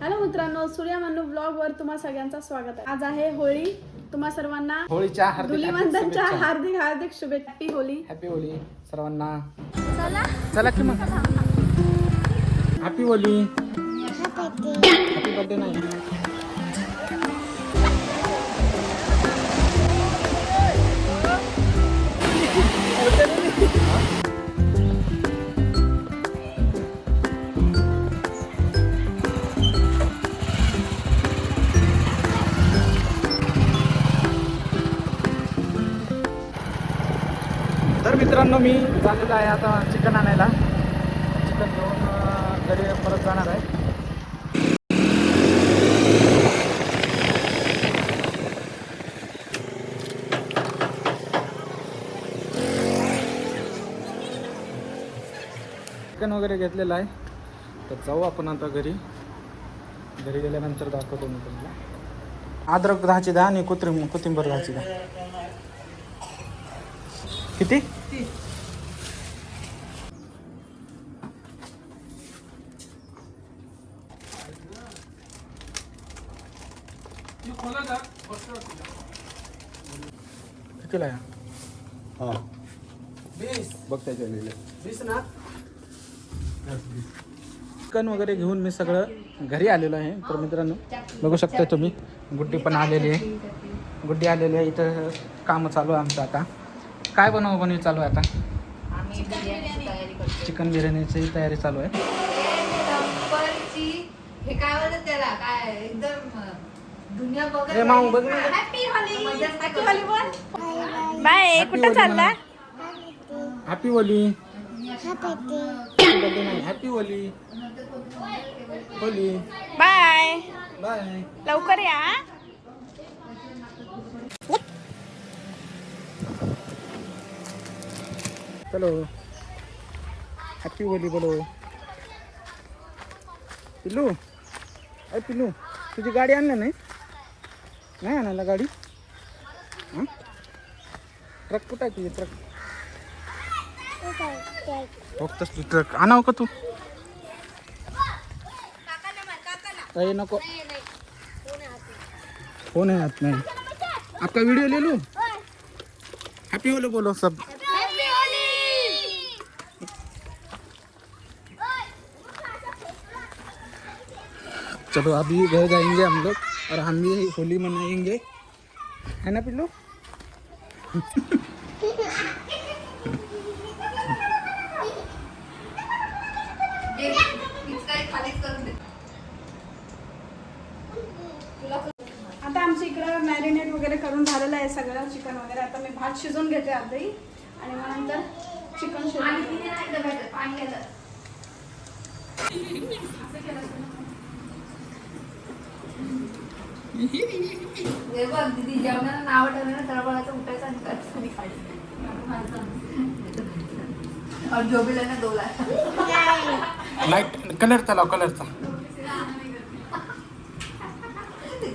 Hello मित्रांनो Surya Mannu blog वर तुम्हा सगळ्यांचं स्वागत आहे. आज आहे होळी. तुम्हा सर्वांना होळीच्या हार्दिक धुलीवंदनच्या शुभेच्छा. हार्दिक हार्दिक शुभेच्छा. हॅपी होळी. हॅपी होळी सर्वांना. चला. की मग. हॅपी होळी. हॅपी बर्थडे नाही. मित्रांनो मी चाललेलो आहे आता चिकन आणायला. चिकन घेऊन घरी परत जाणार आहे. चिकन वगैरे घेतलेलं आहे. तर जाऊ आपण आता घरी. घरी गेल्यानंतर दाखवतो मी तुम्हाला. अद्रक दहाची दहा आणि कोथिंबीर कोथिंबीर दहाची दहा किती? कितीला आहे बघ त्याच्या चिकन वगैरे घेऊन मी सगळं घरी आलेलो आहे तर मित्रांनो बघू शकता तुम्ही गुड्डी पण आलेली आहे गुड्डी आलेली आहे इथं काम चालू आहे आमचं आता काय बनव बनवी चालू आहे आता आम्ही बिर्याणीची तयारी करतो चिकन बिर्याणीची तयारी चालू आहे हे काय म्हणतात त्याला काय एकदम अं, दुनिया बघत माऊ, बघ बाय कुठं चालला? Happy Holi happy Holi Holi bye. Bye लवकर या चलो. हॅपी होली बोलो. पिल्लू. अरे पिल्लू तुझी गाडी आणली नाही? नाही आणायला गाडी हाँ? ट्रक कुठं आहे ट्रक? बघतस तू ट्रक। आणावं का तू। अरे नको। फ़ोन है हाथ में। आपका वीडियो ले लूँ? हैप्पी होली बोलो सब। चलो अभी घर जाएँगे हम लोग। और हम भी होली मनाएंगे। है ना पिल्लू? आता आमच्या इकडं मॅरिनेट वगैरे करून झालेलं आहे सगळं चिकन वगैरे. आता मी भात शिजवून घेते अर्धही आणि मग नंतर चिकन पाणी शिजवून पिणे नाही डब्यात, पाणी घ्यायचं. हे बघ दीदी जेवणाला नाव ठेवलं तळबळाचं उठायचं आणि करायचं आणि खायचं और झोपेला ना दोला लाइट कलरचा लाव कलरचा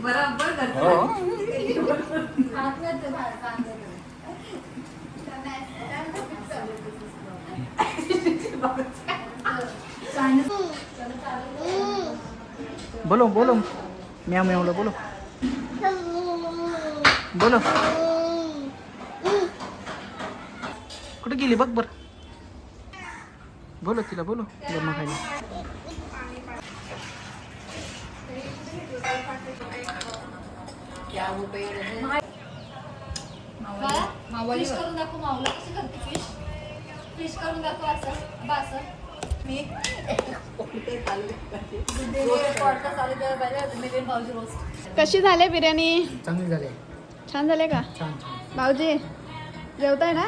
बरोबर करतो हो. बोलो बोलो म्याव म्यावला बोलो बोलो कुठे गेली बघ बर. बोलो तिला बोलो गरमा खायला फिश करून दाखव माऊला कशी करते फिश? फिश करून दाखव असं बस मी. पॉडकास्ट आले तर पाहिजे मिलियन भाऊजी रोज कशी झाले बिर्याणी? चांगली झाली. छान झाले का? छान छान. भाऊजी जेवताय ना?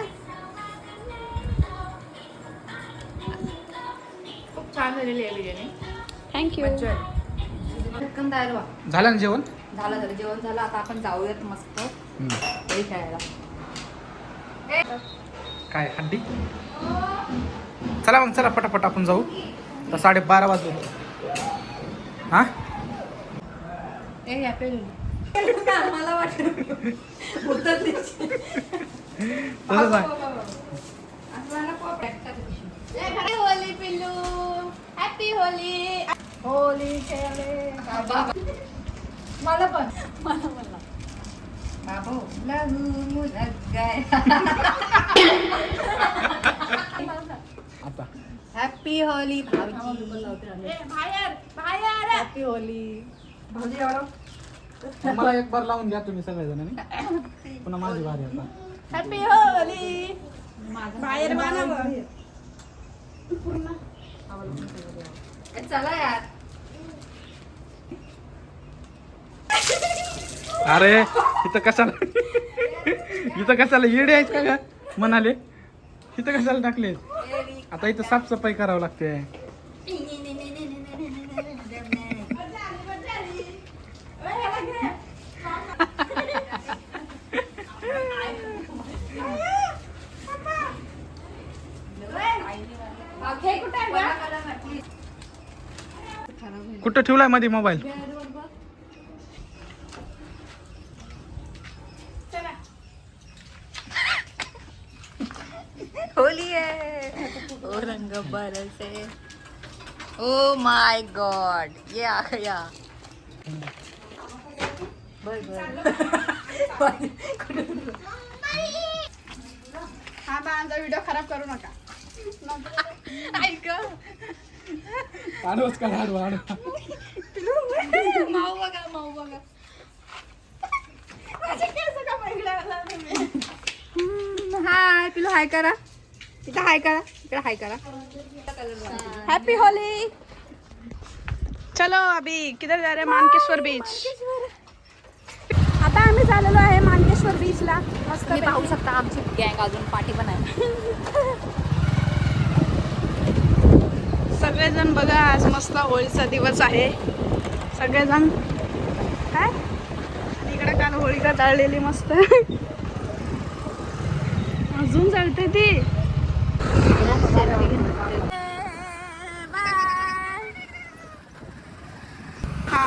खूप छान झालेली आहे बिर्याणी. थँक्यू पटकन तयार व्हा. झालं ना जेवण? झालं झालं. जेवण झालं. आता आपण जाऊयात मस्त. होळी खेळायला काय हड्डी? चला मग चला पटापट आपण जाऊ. तर साडेबारा वाजले. हा? ए हॅपी मला वाटत उत्तर तसंच आहे आपल्याला होली पिल्लू. हॅपी होली. होली खेळे मला पण. मला मला बाबू लहू मुलग गाय. आता. हॅपी होली भाऊजी. ए, बाहेर बाहेर. हॅपी होली. भाऊजी एवढं? मला एक बार लावून घ्या तुम्ही सगळेजणांनी. पुन्हा माझी वारी आता. हॅपी होली बाहेर चला यार. अरे इथं कशाला? इथं कशाला येडे आहेत का ग? म्हणाले. इथं कशाला टाकले? आता इथं साफसफाई करावं लागते हे कुठे आहे गं? कुठं ठेवलायमध्ये मोबाईल चला होली है ओ रंग बरसे ओ माय गॉड ये आ गया बर बर. हा बा आमचा व्हिडिओ खराब करू नका. ऐक. आडवच का आडवा आडवा. माऊ बघा माऊ बघा. हाय पिलो हाय करा. इथं हाय करा इकडे हाय करा. हैप्पी होली चलो अभी किधर जा रहे हैं? मानकेश्वर बीच आता आम्ही झालेलो आहे मानकेश्वर बीचला मस्त पाहू शकता आमची गँग अजून पाठी पण आहे. सगळेजण बघा आज मस्त होळीचा दिवस आहे. सगळेजण? काय? आणि इकडे काल होळीका जाळलेली मस्त. अजून जळते ती हा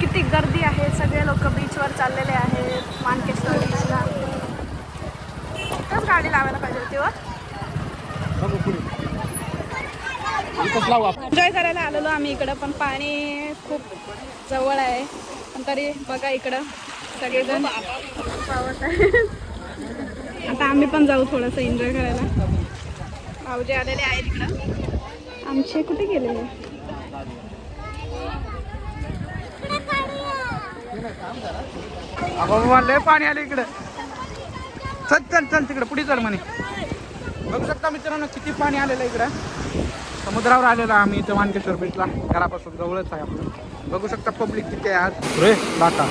किती गर्दी आहे सगळे लोक बीचवर चाललेले आहेत मानकेश्वर बीचला इथंच गाडी लावायला पाहिजे होती वर बघू पुढे इथंच लावू आपण एन्जॉय करायला आलेलो आम्ही इकडं पण पाणी खूप जवळ आहे. पण तरी बघा इकडं सगळेजण. पावत आहे आता आम्ही पण जाऊ थोडंसं एन्जॉय करायला. भाऊजी आलेले आहेत इकडं. आमचे कुठे गेलेले? लय पाणी आलं इकडे. चल चल चल तिकडे पुढे चल म्हणे. बघू शकता मित्रांनो किती पाणी आलेलं आहे इकडं. समुद्रावर आलेलो आम्ही इथं मानकेश्वर बीचला घरापासून जवळच आहे आपलं. बघू शकता पब्लिक किती आहे आज. रे लाटा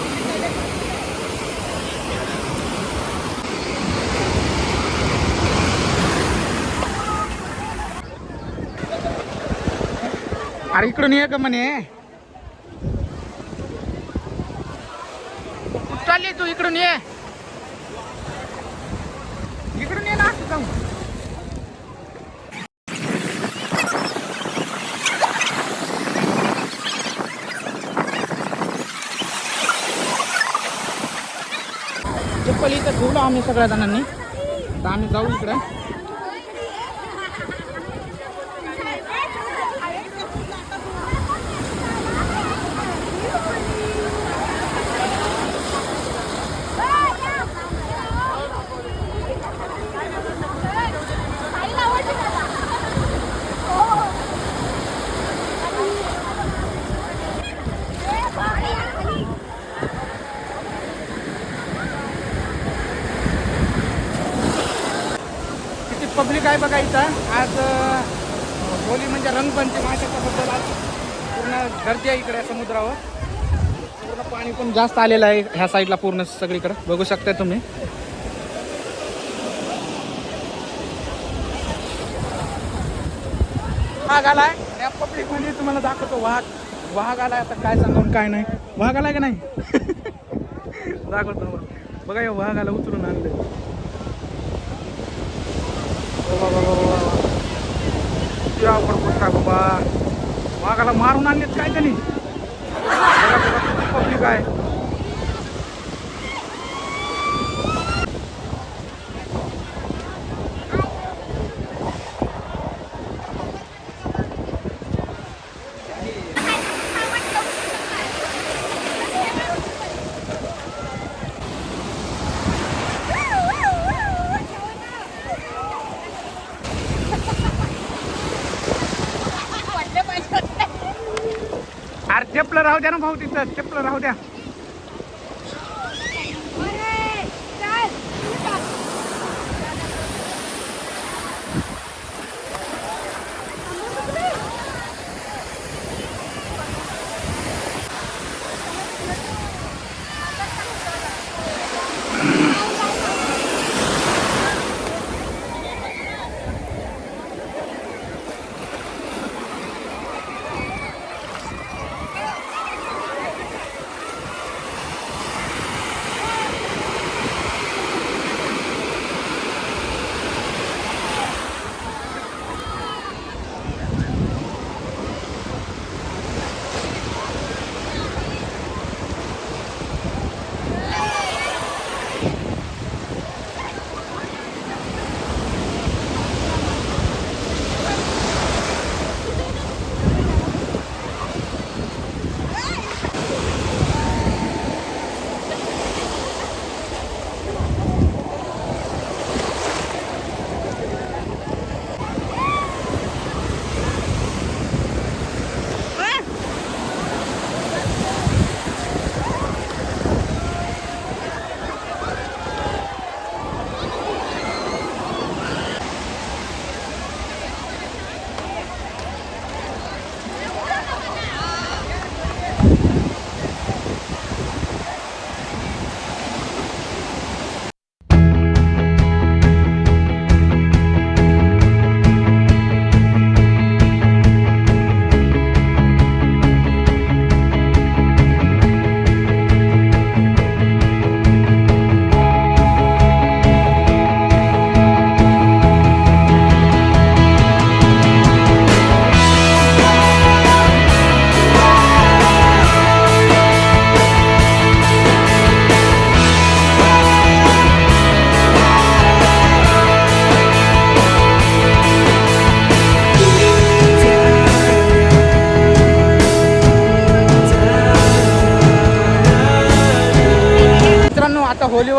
अरे इकडून ये का म्हणे. कुठं चालली तू इकडून ये इकडून ये ना असं जाऊ चप्पल इथं ठेवलं आम्ही सगळ्या जणांनी. आम्ही जाऊ इकडं किती पब्लिक आहे बघा इथं. आज होली म्हणजे रंगपंचमी आहे आज पूर्ण गर्दी आहे इकडे समुद्रावर. पूर्ण पाणी पण जास्त आलेलं आहे ह्या साईडला पूर्ण सगळीकडे. बघू शकता तुम्ही. वाघ आलाय? या पब्लिक म्हणजे तुम्हाला दाखवतो वाघ. वाघ आलाय आता काय सांगून काय नाही. वाघ आलाय का नाही? दाखवतो बघा. बघा या वाघाला उतरून आणले किती अवघड गोष्ट आहे बाबा वाघाला मारून आणलेत काय त्यांनी पब्लिक आहे अरे चपलं राहू द्या ना भाऊ तिथं चपलं राहू द्या.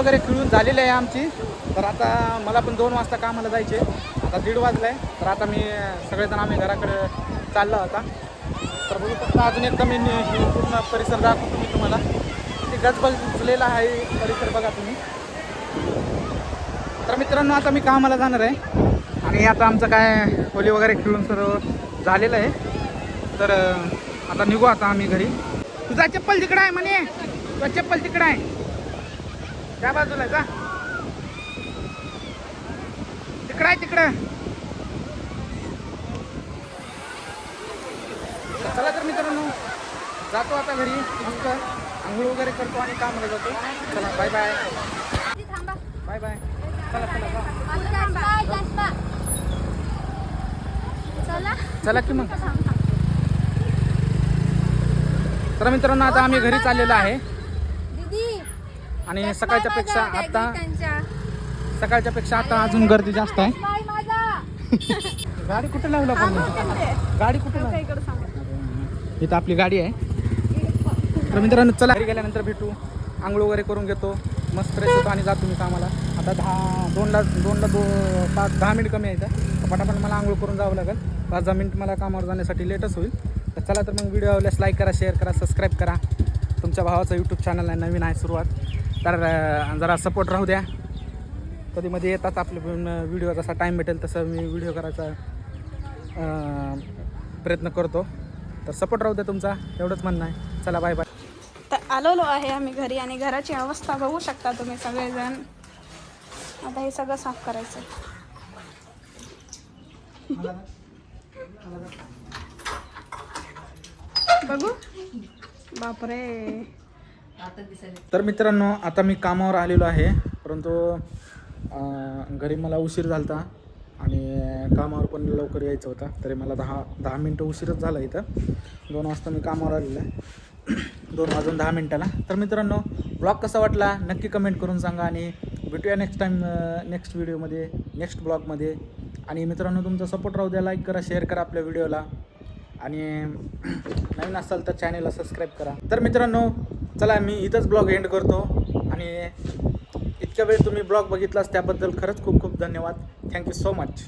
वगैरे खिळून झालेली आहे आमची. तर आता मला पण दोन वाजता कामाला जायचे आता दीड वाजलं आहे तर आता मी सगळेजण आम्ही घराकडे चाललो होता तर बघू शकता अजून एकदा मी पूर्ण परिसर दाखवतो मी तुम्हाला. ते गजबजलेला आहे परिसर बघा तुम्ही. तर मित्रांनो आता मी कामाला जाणार आहे. आणि आता आमचं काय होली वगैरे खेळून सर्व झालेलं आहे. तर आता निघू आता आम्ही घरी. तुझा चप्पल तिकडं आहे म्हणे. तुझा चप्पल तिकडं आहे. त्या बाजूला का तिकडं आहे तिकडं. चला तर मित्रांनो जातो आता घरी मस्त आंघोळ वगैरे करतो आणि कामाला जातो. चला बाय बाय थांबा बाय बाय चला चला जा. चला. चला की मग. तर मित्रांनो आता आम्ही घरी चाललेलो आहे. आणि सकाळच्या पेक्षा आता. सकाळच्या पेक्षा आता अजून गर्दी जास्त आहे. गाडी कुठे लावला पण गाडी कुठे इथं आपली गाडी आहे. तर मित्रांनो चला घरी गेल्यानंतर भेटू. आंघोळ वगैरे करून घेतो. मस्त फ्रेश होतो आणि जातो मी कामाला. आता दहा दोनला दोनला दो पाच दहा मिनिट कमी तर पटापट मला आंघोळ करून जावं लागेल. पाच दहा मिनिट मला कामावर जाण्यासाठी लेटच होईल. तर चला तर मग व्हिडिओ आवडल्यास लाईक करा शेअर करा सबस्क्राईब करा. तुमच्या भावाचं यूट्यूब चॅनल आहे नवीन आहे सुरुवात. तर जरा सपोर्ट राहू द्या. कधीमध्ये येतात आपले पण व्हिडिओ जसा टाईम भेटेल तसं मी व्हिडिओ करायचा प्रयत्न करतो. तर सपोर्ट राहू द्या तुमचा एवढंच म्हणणं आहे. चला बाय बाय तर आलेलो आहे आम्ही घरी आणि घराची अवस्था बघू शकता तुम्ही सगळेजण. आता हे सगळं साफ करायचं बघू. बापरे. तर मित्रांनो आता मी कामावर आलेलो आहे. परंतु घरी मला उशीर झाला होता आणि कामावर पण लवकर यायचं होतं. तरी मला दहा दहा मिनटं उशीरच झाला इथं. दोन वाजता मी कामावर आलेलो आहे. दोन वाजून दहा मिनटाला. तर मित्रांनो ब्लॉग कसा वाटला? नक्की कमेंट करून सांगा आणि भेटूया नेक्स्ट टाईम नेक्स्ट व्हिडिओमध्ये नेक्स्ट ब्लॉगमध्ये. आणि मित्रांनो तुमचा सपोर्ट राहू द्या. लाईक करा शेअर करा आपल्या व्हिडिओला आणि नवीन असाल तर चॅनेलला सबस्क्राईब करा. तर मित्रांनो चला मी इथंच ब्लॉग एंड करतो. आणि इतक्या वेळ तुम्ही ब्लॉग बघितलास त्याबद्दल खरंच खूप खूप धन्यवाद. Thank you so much